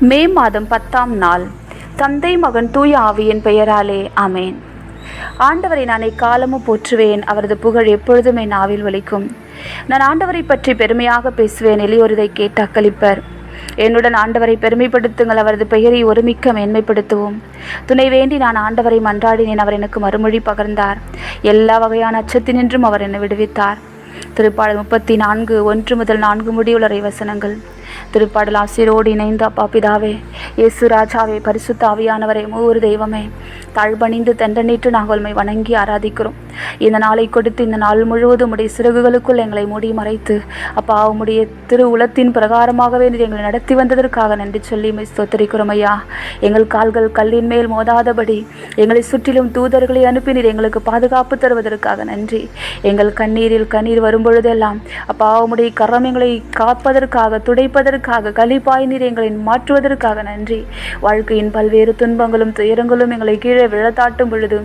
மே மாதம் பத்தாம் நாள். தந்தை மகன் தூய ஆவியின் பெயராலே அமேன் ஆண்டவரை நான் காலமும் போற்றுவேன் அவரது புகழ் எப்பொழுதும் என் நாவில் ஒலிக்கும். நான் ஆண்டவரை பற்றி பெருமையாக பேசுவேன் எளியோர் இதை கேட்டு அக்களிப்பர். என்னுடன் ஆண்டவரை பெருமைப்படுத்துங்கள் அவரது பெயரை ஒருமிக்க மேன்மைப்படுத்துவோம். துணை வேண்டி நான் ஆண்டவரை மன்றாடினேன் அவர் எனக்கு மறுமொழி பகர்ந்தார். எல்லா வகையான அச்சத்தினின்றும் அவர் என்னை விடுவித்தார். திருப்பாடல் முப்பத்தி நான்கு ஒன்று முதல் நான்கு முடிவுள்ள வசனங்கள். திருப்பாடல் ஆசிரியரோடு இணைந்த அப்பா பிதாவே இயேசு ராஜாவே பரிசுத்த ஆவியானவரே மூவர் தெய்வமே தாழ்பணிந்து தெண்டனிட்டு நாங்கள் உண்மை வணங்கி ஆராதிக்கிறோம். இந்த நாளை கொடுத்து இந்த நாள் முழுவதும் உடைய சிறகுகளுக்குள் எங்களை மூடி மறைத்து அப்பா உம்முடைய திரு உலத்தின் பிரகாரமாகவே நீர் எங்களை நடத்தி வந்ததற்காக நன்றி சொல்லி ஸ்தோத்தரிக்கிறோம் ஐயா. எங்கள் கால்கள் கல்லின் மேல் மோதாதபடி எங்களை சுற்றிலும் தூதர்களை அனுப்பினீர் எங்களுக்கு பாதுகாப்பு தருவதற்காக நன்றி. எங்கள் கண்ணீரில் கண்ணீர் வரும்பொழுதெல்லாம் அப்பா உம்முடைய கரம் எங்களை காப்பதற்காக துடைப்பதற்காக கலிப்பாய் நீர் எங்களை மாற்றுவதற்காக நன்றி. வாழ்க்கையின் பல்வேறு துன்பங்களும் துயரங்களும் எங்களை கீழே விழத்தாட்டும் பொழுது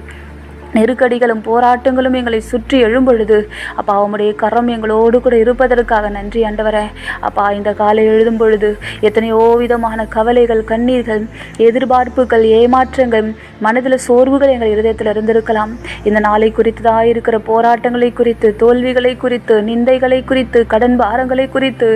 நெருக்கடிகளும் போராட்டங்களும் எங்களை சுற்றி எழும்பொழுது அப்பா உம்முடைய கரம் எங்களோடு கூட இருப்பதற்காக நன்றி ஆண்டவரே. அப்பா இந்த காலை எழுதும் பொழுது எத்தனையோ விதமான கவலைகள் கண்ணீர்கள் எதிர்பார்ப்புகள் ஏமாற்றங்கள் மனதில் சோர்வுகள் எங்கள் இருதயத்தில் இருந்திருக்கலாம். இந்த நாளை குறித்ததாக இருக்கிற போராட்டங்களை குறித்து தோல்விகளை குறித்து நிந்தைகளை குறித்து கடன் பாரங்களை குறித்து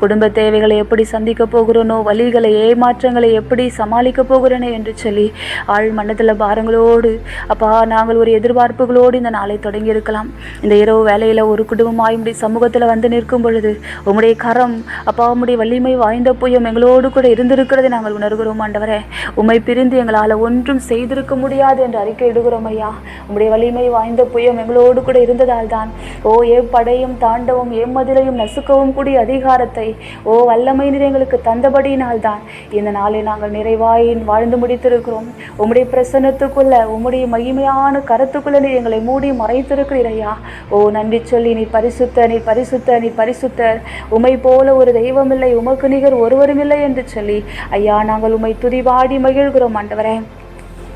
குடும்ப தேவைகளை எப்படி சந்திக்க போகிறோனோ வழிகளை ஏமாற்றங்களை எப்படி சமாளிக்க போகிறேனோ என்று சொல்லி ஆழ் மனதில் பாரங்களோடு அப்பா நாங்கள் ஒரு எதிர்பார்ப்புகளோடு இந்த நாளை தொடங்கியிருக்கலாம். இந்த இரவு வேலையில் ஒரு குடும்பமாய் உடைய சமூகத்தில் வந்து நிற்கும் பொழுது உம்முடைய கரம் அப்பா உம்முடைய வலிமை வாய்ந்த புயம் எங்களோடு கூட இருந்திருக்கிறதை நாங்கள் உணர்கிறோம் ஆண்டவரே. உம்மை பிரிந்து எங்களால் ஒன்றும் செய்திருக்க முடியாது என்று அறிக்கை இடுகிறோம் ஐயா. உம்முடைய வலிமை வாய்ந்த புயம் எங்களோடு கூட இருந்ததால் தான் ஓ ஏ படையும் தாண்டவும் ஏமதிலையும் நசுக்கவும் கூடிய அதிகாரத்தை ஓ வல்லமை நீர் எங்களுக்கு தந்தபடியினால் இந்த நாளை நாங்கள் நிறைவாய் வாழ்ந்து முடித்திருக்கிறோம். உம்முடைய பிரசன்னத்துக்குள்ள உம்முடைய மகிமையான கருத்துக்குள்ள நீ எங்களை மூடி மறைத்திருக்கிறீரையா? ஓ நன்றி சொல்லி நீ பரிசுத்த நீ பரிசுத்த நீ பரிசுத்த. உமை போல ஒரு தெய்வமில்லை உமக்கு நிகர் ஒருவரும் இல்லை என்று சொல்லி ஐயா நாங்கள் உம்மை துதிவாடி மகிழ்கிறோம் ஆண்டவரே.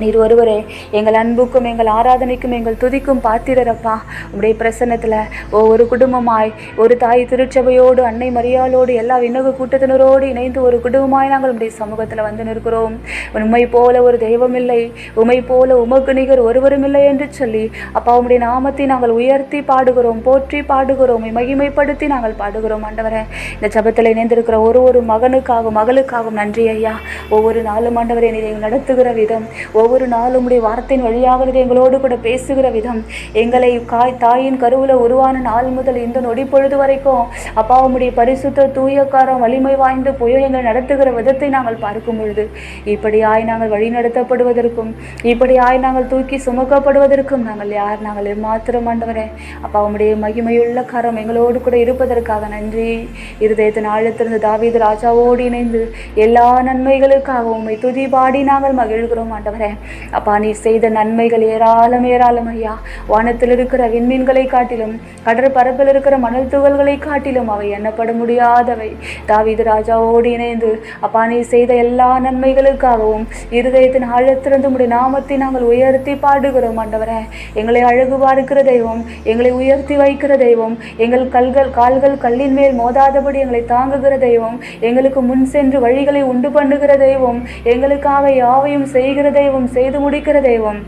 நீர் ஒருவரே எங்கள் அன்புக்கும் எங்கள் ஆராதனைக்கும் எங்கள் துதிக்கும் பாத்திரரப்பா. உடைய பிரசன்னத்தில் ஒவ்வொரு குடும்பமாய் ஒரு தாய் திருச்சபையோடு அன்னை மரியாளோடு எல்லா விண்ணக கூட்டத்தினரோடு இணைந்து ஒரு குடும்பமாய் நாங்கள் உடைய சமூகத்தில் வந்து நிற்கிறோம். உண்மை போல ஒரு தெய்வமில்லை உமை போல உமக்கு நிகர் ஒருவருமில்லை என்று சொல்லி அப்பா உடைய நாமத்தை நாங்கள் உயர்த்தி பாடுகிறோம் போற்றி பாடுகிறோம் மகிமைப்படுத்தி நாங்கள் பாடுகிறோம். ஆண்டவரே இந்த ஜபத்தில் இணைந்திருக்கிற ஒரு ஒரு மகனுக்காகவும் மகளுக்காகவும் நன்றி ஐயா. ஒவ்வொரு நாளும் ஆண்டவரை நீ நடத்துகிற விதம் ஒவ்வொரு நாளும் உடைய வார்த்தையின் வழியாக எங்களோடு கூட பேசுகிற விதம். எங்களை காய் தாயின் கருவில் உருவான நாள் முதல் இந்த நொடி பொழுது வரைக்கும் அப்பா உம்முடைய பரிசுத்த தூயக்காரம் வலிமை வாய்ந்த புயல் எங்களை நடத்துகிற விதத்தை நாங்கள் பார்க்கும் பொழுது இப்படியாய் நாங்கள் வழி நடத்தப்படுவதற்கும் இப்படியாய் நாங்கள் தூக்கி சுமக்கப்படுவதற்கும் நாங்கள் யார்? நாங்கள் மாத்திரம் ஆண்டவரே. அப்பா உம்முடைய மகிமையுள்ள கரம் எங்களோடு கூட இருப்பதற்காக நன்றி. இருதயத்தின் ஆழத்திலிருந்து தாவீது ராஜாவோடு இணைந்து எல்லா நன்மைகளுக்காக உம்மை துதி பாடி நாங்கள் மகிழ்கிறோம் ஆண்டவரே. அப்பா நீர் செய்த நன்மைகள் ஏராளம் ஏராளம் ஐயா. வானத்தில் இருக்கிற விண்மீன்களை காட்டிலும் கடற்பரப்பில் இருக்கிற மணல் துகள்களை காட்டிலும் அவை எண்ணப்பட முடியாதவை. தாவீது ராஜாவோடு இணைந்து அப்பா நீர் செய்த எல்லா நன்மைகளுக்காகவும் இருதயத்தின் ஆழத்திலிருந்து உடைய நாமத்தை நாங்கள் உயர்த்தி பாடுகிறோம் ஆண்டவரே. எங்களை அழகு பார்க்கிற தெய்வம் எங்களை உயர்த்தி வைக்கிற தெய்வம் எங்கள் கல்கள் கால்கள் கல்லின் மேல் மோதாதபடி எங்களை தாங்குகிற தெய்வம் எங்களுக்கு முன் சென்று வழிகளை உண்டு பண்ணுகிற தெய்வம் எங்களுக்காக யாவையும் செய்கிற தெய்வம் செய்து முடிக்கிற தெய்வம்.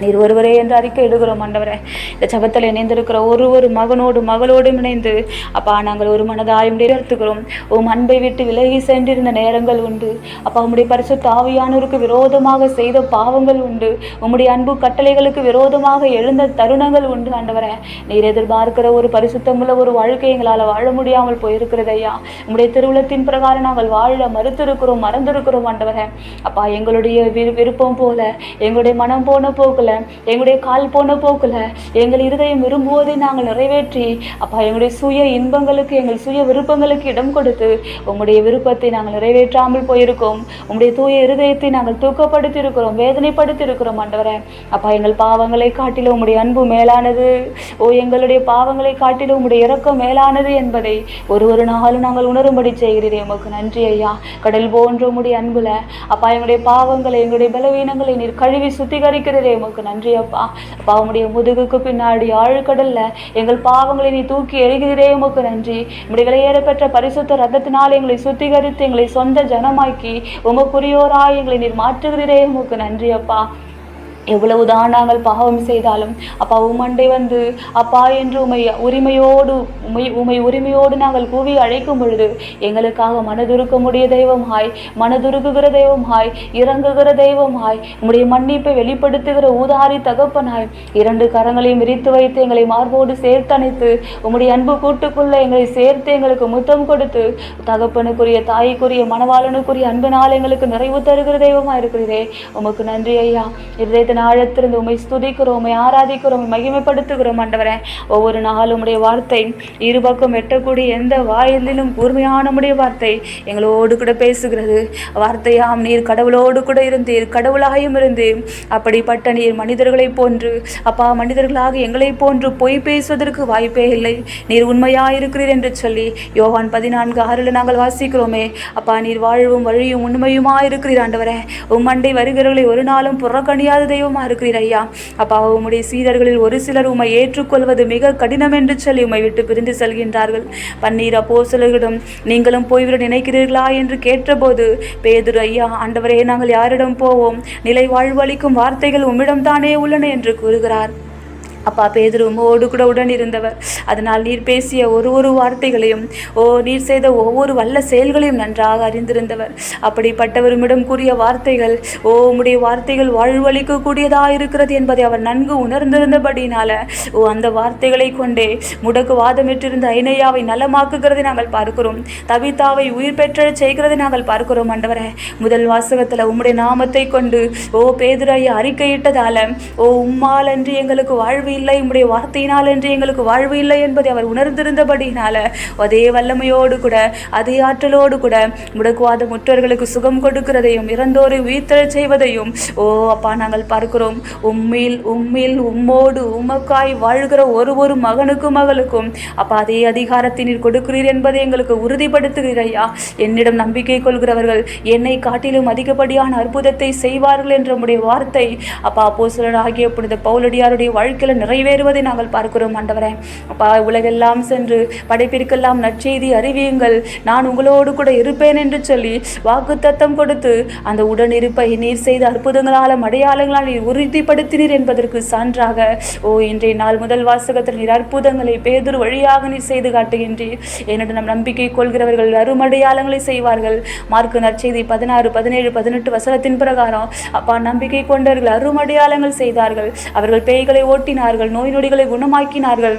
நீர் ஒருவரே என்று அறிக்கை இடுகிறோம் ஆண்டவரே. இந்த சபத்தில் இணைந்திருக்கிற ஒரு ஒரு மகனோடு மகளோடும் இணைந்து அப்பா நாங்கள் ஒரு மனதாயும் நிறுத்துகிறோம் உம் அன்பை விட்டு விலகி சென்றிருந்த நேரங்கள் உண்டு. அப்பா உம்முடைய பரிசுத்த ஆவியானோருக்கு விரோதமாக செய்த பாவங்கள் உண்டு. உம்முடைய அன்பு கட்டளைகளுக்கு விரோதமாக எழுந்த தருணங்கள் உண்டு ஆண்டவரே. நீர் எதிர்பார்க்கிற ஒரு பரிசுத்தமுள்ள ஒரு வாழ்க்கை எங்களால் வாழ முடியாமல் போயிருக்கிறது ஐயா. உம்முடைய திருவுளத்தின் பிரகாரம் நாங்கள் வாழ மறுத்திருக்கிறோம் மறந்திருக்கிறோம் ஆண்டவரே. அப்பா எங்களுடைய விரு- விருப்பம் போல எங்களுடைய மனம் போன போக்கில் எங்களுடைய கால் போன போக்குல எங்கள் இருதயம் விரும்புவதை நாங்கள் நிறைவேற்றி அப்பா எங்களுடைய சுய இன்பங்களுக்கு எங்கள் சுய விருப்பங்களுக்கு இடம் கொடுத்து உங்களுடைய விருப்பத்தை நாங்கள் நிறைவேற்றாமல் போயிருக்கோம். உங்களுடைய தூய இருதயத்தை நாங்கள் தூக்கப்படுத்தியிருக்கிறோம் வேதனைப்படுத்தியிருக்கிறோம் மண்டவரை அப்பா எங்கள் பாவங்களை காட்டிலும் உங்களுடைய அன்பு மேலானது. ஓ எங்களுடைய பாவங்களை காட்டிலும் உங்களுடைய இறக்கம் மேலானது என்பதை ஒரு ஒரு நாளும் நாங்கள் உணரும்படி செய்கிறீர்கள் உமக்கு நன்றி ஐயா. கடல் போன்ற உங்களுடைய அன்புல அப்பா எங்களுடைய பாவங்களை எங்களுடைய பலவீனங்களை நீர் கழுவி சுத்திகரிக்கிறதே உமக்கு உமக்கு நன்றி அப்பா. அப்பா உம்முடைய முதுகுக்கு பின்னாடி ஆழ்கடல்ல எங்கள் பாவங்களை நீ தூக்கி எறிகிறே உமக்கு நன்றி. இப்படி விலையேற பெற்ற பரிசுத்த ரத்தத்தினால் எங்களை சுத்திகரித்து எங்களை சொந்த ஜனமாக்கி உமக்குரியோராய் எங்களை நீர் மாற்றுகிறீரே உமக்கு நன்றி அப்பா. எவ்வளவுதான் நாங்கள் பாவம் செய்தாலும் அப்பா உமண்டை வந்து அப்பா என்று உமை உரிமையோடு உமை உமை உரிமையோடு நாங்கள் கூவி அழைக்கும் பொழுது எங்களுக்காக மனதுருக்கமுடைய தெய்வமாய் மனதுருகுகிற தெய்வமாய் இறங்குகிற தெய்வமாய் உம்முடைய மன்னிப்பை வெளிப்படுத்துகிற ஊதாரி தகப்பனாய் இரண்டு கரங்களையும் விரித்து வைத்து எங்களை மார்போடு சேர்த்தணைத்து உம்முடைய அன்பு கூட்டுக்குள்ளே எங்களை சேர்த்து எங்களுக்கு முத்தம் கொடுத்து தகப்பனுக்குரிய தாய்க்குரிய மணவாளனுக்குரிய நாள் எங்களுக்கு நிறைவு தருகிற தெய்வமாக இருக்கிறதே உமக்கு நன்றி ஐயா. இதயத்தின் ஆழத்திலிருந்து உமை ஸ்துதிக்கிறோம் உமை ஆராதிக்கிறோம் மகிமைப்படுத்துகிறோம் ஆண்டவரே. ஒவ்வொரு நாளும் உடைய வார்த்தை இருபக்கம் எட்டக்கூடிய எந்த வாயிலும் கூர்மையான உடைய வார்த்தை எங்களோடு கூட பேசுகிறது. வார்த்தையாம் நீர் கடவுளோடு கூட இருந்தீர் கடவுளாயும் இருந்தீர். அப்படிப்பட்ட நீர் மனிதர்களைப் போன்று அப்பா மனிதர்களாக எங்களைப் போன்று பொய் பேசுவதற்கு வாய்ப்பே இல்லை. நீர் உண்மையாயிருக்கிறீர் என்று சொல்லி யோகான் பதினான்கு ஆறில் நாங்கள் வாசிக்கிறோமே. அப்பா நீர் வாழ்வும் வழியும் உண்மையுமா இருக்கிறீர் ஆண்டவரே உம்மண்டை வருகிறவர்களை ஒரு நாளும் புறக்கணியாத தெய்வமா இருக்கிறீர் ஐயா அப்பா உம்முடைய சீடர்களில் ஒரு சிலர் உம்மை ஏற்றுக்கொள்வது மிக கடினம் என்று சொல்லி உம்மை விட்டு பிரிந்து செல்கின்றார்கள். பன்னீர் அப்போ சிலரிடம் நீங்களும் போய்விட நினைக்கிறீர்களா? என்று கேட்டபோது பேதுரு ஐயா ஆண்டவரே நாங்கள் யாரிடம் போவோம்? நிலை வாழ்வளிக்கும் வார்த்தைகள் உம்மிடம் தானே உள்ளன? என்று கூறுகிறார். அப்பா பேதுரு ஓடு கூட உடன் இருந்தவர் அதனால் நீர் பேசிய ஒரு ஒரு வார்த்தைகளையும் ஓ நீர் செய்த ஒவ்வொரு வல்ல செயல்களையும் நன்றாக அறிந்திருந்தவர். அப்படிப்பட்டவருமிடம் கூறிய வார்த்தைகள் ஓ உம்முடைய வார்த்தைகள் வாழ்வளிக்கக்கூடியதாக இருக்கிறது என்பதை அவர் நன்கு உணர்ந்திருந்தபடினால ஓ அந்த வார்த்தைகளை கொண்டே முடக்கு வாதமிட்டிருந்த ஐனையாவை நலமாக்குகிறதை நாங்கள் பார்க்கிறோம். தவிதாவை உயிர் பெற்ற செய்கிறதை நாங்கள் பார்க்கிறோம் ஆண்டவரே. முதல் வாசகத்தில் உம்முடைய நாமத்தை கொண்டு ஓ பேதுரையை அறிக்கையிட்டதால ஓ உம்மால் எங்களுக்கு வாழ்வு இல்லை உம்முடைய வார்த்தையினால் என்று எங்களுக்கு வாழ்வு இல்லை என்பதை அவர் உணர்ந்திருந்தபடியினால அதே வல்லமையோடு கூட அதே ஆற்றலோடு கூட முடக்குவாத முற்றோர்களுக்கு சுகம் கொடுக்கிறதையும் இறந்தோரை உயிர்த்தெழச் செய்வதையும் ஓ அப்பா நாங்கள் பார்க்கிறோம். உம்மில் உம்மில் உம்மோடு உமக்காய் வாழ்கிற ஒரு ஒரு மகனுக்கும் மகளுக்கும் அப்பா அதே அதிகாரத்தை நீர் கொடுக்கிறீர் என்பதை எங்களுக்கு உறுதிப்படுத்துகிறீர் ஐயா என்னிடம் நம்பிக்கை கொள்கிறவர்கள் என்னை காட்டிலும் அதிகப்படியான அற்புதத்தை செய்வார்கள் என்ற உடைய வார்த்தை அப்பா அப்போ சுடன் ஆகிய புனித பௌலடியாருடைய வாழ்க்கையில் நிறைவேறுவதை நாங்கள் பார்க்கிறோம் ஆண்டவரே. அப்பா உலகெல்லாம் சென்று படைப்பிற்கெல்லாம் நற்செய்தி அறிவியுங்கள். நான் உங்களோடு கூட இருப்பேன் என்று சொல்லி வாக்குத்தத்தம் கொடுத்து அந்த உடனிருப்பை நீர் செய்த அற்புதங்களாலும் அடையாளங்களால் நீர் உறுதிப்படுத்தினீர் என்பதற்கு சான்றாக. ஓ இன்றைய நாள் முதல் வாசகத்தில் நீர் அற்புதங்களை பேதொரு வழியாக நீர் செய்து காட்டுகின்றீர். என்னுடைய நம் நம்பிக்கை கொள்கிறவர்கள் அருமடையாளங்களை செய்வார்கள். மார்க்கு நற்செய்தி பதினாறு பதினேழு பதினெட்டு வசனத்தின் பிரகாரம் அப்பா நம்பிக்கை கொண்டவர்கள் அருமடையாளங்கள் செய்தார்கள். அவர்கள் பேய்களை ஓட்டினார் ஓட்டினார்கள் நோய் நொடிகளை குணமாக்கினார்கள்.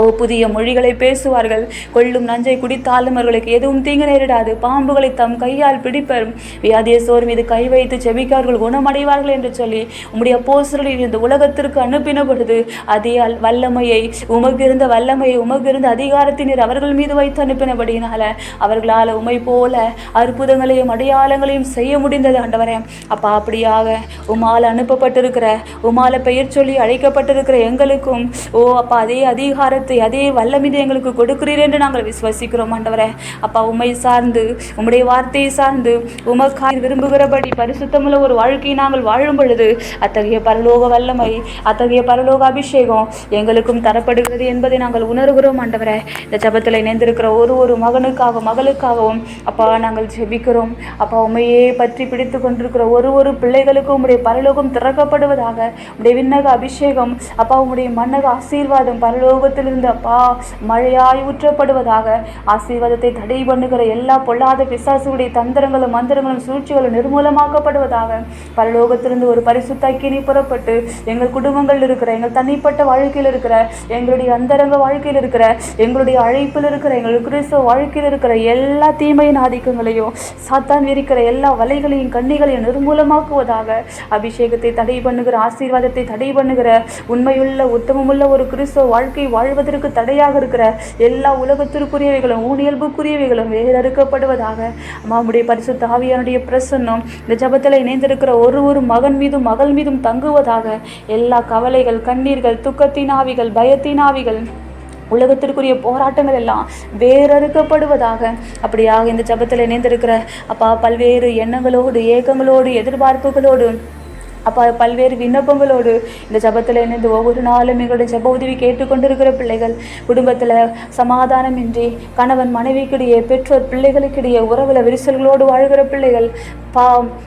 ஓ புதிய மொழிகளை பேசுவார்கள். கொள்ளும் நஞ்சை குடித்தாலும் அவர்களுக்கு எதுவும் தீங்கு நேரிடாது பாம்புகளை தம் கையால் பிடிப்பர். வியாதியசோர் மீது கை வைத்து செபிக்கார்கள் குணமடைவார்கள் என்று சொல்லி உம்முடைய அப்போஸ்தலரை இந்த உலகத்திற்கு அனுப்பின பொழுது அதே வல்லமையை உமகிருந்த வல்லமையை உமகிருந்த அதிகாரத்தினர் அவர்கள் மீது வைத்து அனுப்பினபடியினால அவர்களால் உமை போல அற்புதங்களையும் அடையாளங்களையும் செய்ய முடிந்தது ஆண்டவரே. அப்பா அப்படியாக உமால் அனுப்பப்பட்டிருக்கிற உமால பெயர் சொல்லி அழைக்கப்பட்டிருக்கிற எங்களுக்கும் ஓ அப்பா அதே அதிகாரத்தை அதே வல்லமீது எங்களுக்கு கொடுக்கிறீர் என்று நாங்கள் விசுவசிக்கிறோம் ஆண்டவரே. அப்பா உண்மை சார்ந்து உம்முடைய வார்த்தையை சார்ந்து உமக்காய் விரும்புகிறபடி பரிசுத்தமுள்ள ஒரு வாழ்க்கையை நாங்கள் வாழும் பொழுது அத்தகைய பரலோக வல்லமை அத்தகைய பரலோக அபிஷேகம் எங்களுக்கும் தரப்படுகிறது என்பதை நாங்கள் உணர்கிறோம் ஆண்டவரே. இந்த ஜபத்தில் இணைந்திருக்கிற ஒரு ஒரு மகனுக்காகவும் மகளுக்காகவும் அப்பா நாங்கள் ஜெபிக்கிறோம். அப்பா உண்மையே பற்றி பிடித்து கொண்டிருக்கிற ஒரு ஒரு பிள்ளைகளுக்கும் உம்முடைய பரலோகம் திறக்கப்படுவதாக உடைய விண்ணக அபிஷேகம் அப்பா உம்முடைய மன்னக ஆசீர்வாதம் பரலோகத்திலிருந்து அப்பா மழையாய் ஊற்றப்படுவதாக ஆசீர்வாதத்தை தடை பண்ணுகிற எல்லா பொல்லாத பிசாசுடைய தந்திரங்களும் மந்திரங்களும் சூழ்ச்சிகளும் நிர்மூலமாக்கப்படுவதாக பரலோகத்திலிருந்து ஒரு பரிசுத்த அக்கினி புறப்பட்டு எங்கள் குடும்பங்கள் இருக்கிற எங்கள் தனிப்பட்ட வாழ்க்கையில் இருக்கிற எங்களுடைய அந்தரங்க வாழ்க்கையில் இருக்கிற எங்களுடைய அழைப்பில் இருக்கிற எங்கள் கிறிஸ்தவ வாழ்க்கையில் இருக்கிற எல்லா தீமையின் ஆதிக்கங்களையும் சாத்தான் விரிக்கிற எல்லா வலைகளையும் கண்ணிகளையும் நிர்மூலமாக்குவதாக அபிஷேகத்தை தடை பண்ணுகிற ஆசீர்வாதத்தை தடை பண்ணுகிற உண்மையுள்ள உத்தமமுள்ள ஒரு கிறிஸ்தவ வாழ்க்கை உலகத்திற்கு தடையாக இருக்கிற எல்லா உலகத்திற்குரியவைகளும் ஊனியல்புக்குரியவைகளும் வேறறுக்கப்படுவதாக அம்மாவுடைய பரிசு தாவியானுடைய பிரசன்னம் இந்த ஜபத்தில் இணைந்திருக்கிற ஒரு ஒரு மகன் மீதும் மகள் மீதும் தங்குவதாக. எல்லா கவலைகள் கண்ணீர்கள் துக்கத்தின் ஆவிகள் பயத்தின் ஆவிகள் உலகத்திற்குரிய போராட்டங்கள் எல்லாம் வேறறுக்கப்படுவதாக அப்படியாக இந்த ஜபத்தில் இணைந்திருக்கிற அப்பா பல்வேறு எண்ணங்களோடு ஏக்கங்களோடு எதிர்பார்ப்புகளோடு அப்பா பல்வேறு விண்ணப்பங்களோடு இந்த ஜபத்தில் இணைந்து ஒவ்வொரு நாளும் எங்களுடைய ஜப உதவி கேட்டுக்கொண்டிருக்கிற பிள்ளைகள் குடும்பத்தில் சமாதானமின்றி கணவன் மனைவிக்கிடையே பெற்றோர் பிள்ளைகளுக்கிடையே உறவுல விரிசல்களோடு வாழ்கிற பிள்ளைகள் பா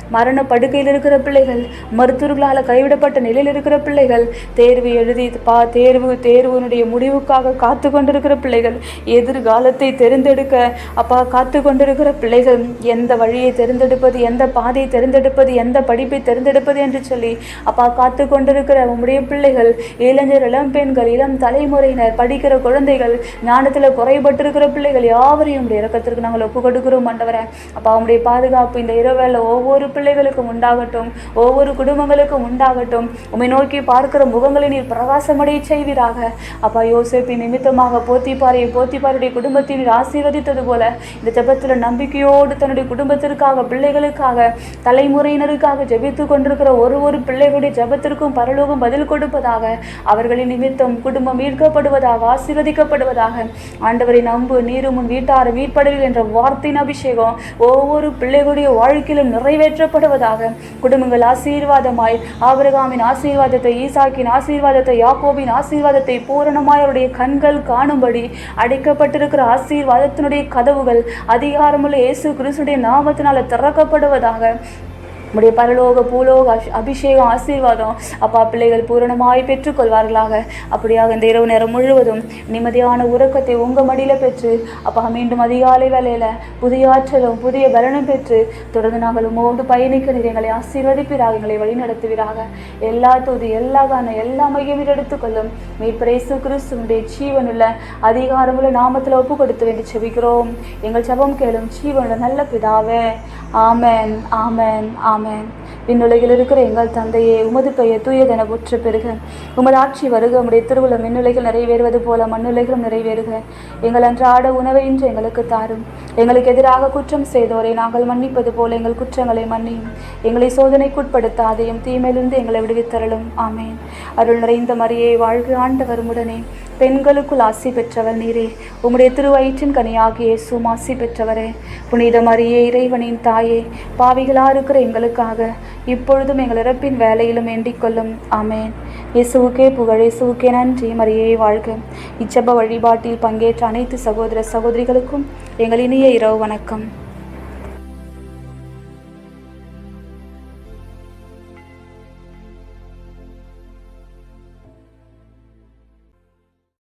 மரண படுக்கையில் இருக்கிற பிள்ளைகள் மருத்துவர்களால் கைவிடப்பட்ட நிலையில் இருக்கிற பிள்ளைகள் தேர்வு எழுதி பா தேர்வு தேர்வினுடைய முடிவுக்காக காத்து கொண்டிருக்கிற பிள்ளைகள் எதிர்காலத்தை தெரிந்தெடுக்க அப்பா காத்து கொண்டிருக்கிற பிள்ளைகள் எந்த வழியை தெரிந்தெடுப்பது எந்த பாதையை தெரிந்தெடுப்பது எந்த படிப்பை தெரிந்தெடுப்பது என்று சொல்லி அப்பா காத்து கொண்டிருக்கிற உம்முடைய பிள்ளைகள் இளைஞர் இளம் பெண்கள் இளம் தலைமுறையினர் படிக்கிற குழந்தைகள் ஞானத்தில் குறைபட்டிருக்கிற பிள்ளைகள் யாவரையும் உடைய இறக்கத்திற்கு நாங்கள் ஒப்பு கொடுக்கிறோம் ஆண்டவரே. அப்பா உம்முடைய பாதுகாப்பு இந்த இரவில் ஒவ்வொரு பிள்ளைகளுக்கும் உண்டாகட்டும் ஒவ்வொரு குடும்பங்களுக்கும் உண்டாகட்டும். உம்மை நோக்கி பார்க்கிற முகங்களை நீர் பிரகாசமடைய செய்வீராக. அப்பா யோசிப்பின் நிமித்தமாக போத்திப்பாரை போத்திப்பாருடைய குடும்பத்தை நீர் ஆசீர்வதித்தது போல இந்த ஜெபத்தில் நம்பிக்கையோடு தன்னுடைய குடும்பத்திற்காக பிள்ளைகளுக்காக தலைமுறையினருக்காக ஜெபித்து கொண்டிருக்கிற ஒரு ஒரு பிள்ளைகளுடைய ஜெபத்திற்கும் பரலோகம் பதில் கொடுப்பதாக அவர்களின் நிமித்தம் குடும்பம் மீட்கப்படுவதாக ஆசீர்வதிக்கப்படுவதாக. ஆண்டவரை நம்பு நீரும் உன் வீட்டார் மீட்படுவீர்கள் என்ற வார்த்தையின் அபிஷேகம் ஒவ்வொரு பிள்ளைகளுடைய வாழ்க்கையிலும் நிறைவேற்றப்படுவதாக. குடும்பங்கள் ஆசீர்வாதமாய் ஆபிரகாமின் ஆசீர்வாதத்தை ஈசாக்கின் ஆசீர்வாதத்தை யாக்கோவின் ஆசீர்வாதத்தை பூரணமாய் அவருடைய கண்கள் காணும்படி அடைக்கப்பட்டிருக்கிற ஆசீர்வாதத்தினுடைய கதவுகள் அதிகாரமுள்ள இயேசு கிறிஸ்துடைய நாமத்தினால திறக்கப்படுவதாக. உடைய பரலோக பூலோக அபிஷேகம் ஆசீர்வாதம் அப்பா பிள்ளைகள் பூரணமாய் பெற்றுக்கொள்வார்களாக. அப்படியாக இந்த இரவு நேரம் முழுவதும் நிம்மதியான உறக்கத்தை உங்கள் மடியில் பெற்று அப்பா மீண்டும் அதிகாலை வேலையில் புதிய ஆற்றலும் புதிய பலனும் பெற்று தொடர்ந்து நாங்கள் உமோடு பயணிக்க நீர் எங்களை ஆசீர்வதிப்பீராக எங்களை வழிநடத்துவீராக. எல்லா தொகுதி எல்லா கான எல்லா மையம் எடுத்துக்கொள்ளும் மீட்பரேசு கிறிஸ்துவனுடைய ஜீவனுள்ள அதிகாரமுள்ள நாமத்தில் ஒப்பு கொடுத்து வேண்டி செபிக்கிறோம். எங்கள் ஜெபம் கேளும் ஜீவனுள்ள நல்ல பிதாவே. ஆமேன் ஆமேன் ஆமேன். விண்ணுலகில் இருக்கிற எங்கள் தந்தையே உமது பெயர் தூயதென புற்று பெறுக உமது ஆட்சி வருக உடைய திருவுள்ள மின்னுலைகள் நிறைவேறுவது போல மண்ணுலைகளும் நிறைவேறுக. எங்கள் அன்றாட உணவை இன்று எங்களுக்கு தாரும். எங்களுக்கு எதிராக குற்றம் செய்தோரை நாங்கள் மன்னிப்பது போல எங்கள் குற்றங்களை மன்னியும். எங்களை சோதனைக்குட்படுத்தாதையும் தீமையிலிருந்து எங்களை விடுவித்தரலும் ஆமேன். அருள் நிறைந்த மரியே வாழ்க ஆண்டவர் உடனே பெண்களுக்குள் ஆசி பெற்றவர் நீரே. உம்முடைய திருவயிற்றின் கனியாகிய சுமாசி ஆசி பெற்றவரே. புனித மரியே இறைவனின் தாயே பாவிகளாக இருக்கிற எங்களுக்காக இப்பொழுதும் எங்கள் இறப்பின் வேலையிலும் வேண்டிக்கொள்ளும் கொள்ளும். ஆமென். இயேசுவுக்கே புகழ் இயேசுவுக்கே நன்றி. மரியே வாழ்க. இச்சப வழிபாட்டில் பங்கேற்ற அனைத்து சகோதர சகோதரிகளுக்கும் எங்கள் இனிய இரவு வணக்கம்.